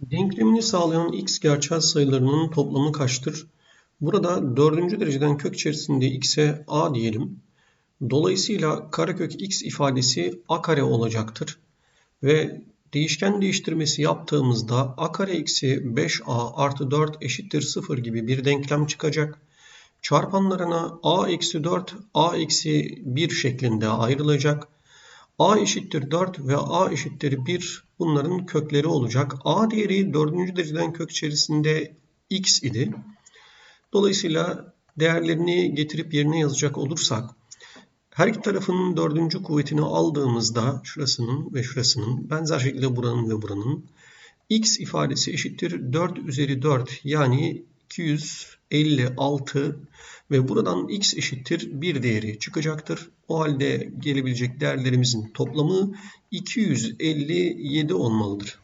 Denklemini sağlayan x gerçel sayılarının toplamı kaçtır? Burada dördüncü dereceden kök içerisinde x'e a diyelim. Dolayısıyla karekök x ifadesi a kare olacaktır. Ve değişken değiştirmesi yaptığımızda a kare eksi 5a artı 4 eşittir 0 gibi bir denklem çıkacak. Çarpanlarına a eksi 4, a eksi 1 şeklinde ayrılacak. A eşittir 4 ve a eşittir 1 bunların kökleri olacak. a değeri 4. dereceden kök içerisinde x idi. Dolayısıyla değerlerini getirip yerine yazacak olursak her iki tarafın dördüncü kuvvetini aldığımızda şurasının ve şurasının benzer şekilde buranın ve buranın x ifadesi eşittir 4 üzeri 4 yani 256 ve buradan x eşittir 1 değeri çıkacaktır. O halde gelebilecek değerlerimizin toplamı 257 olmalıdır.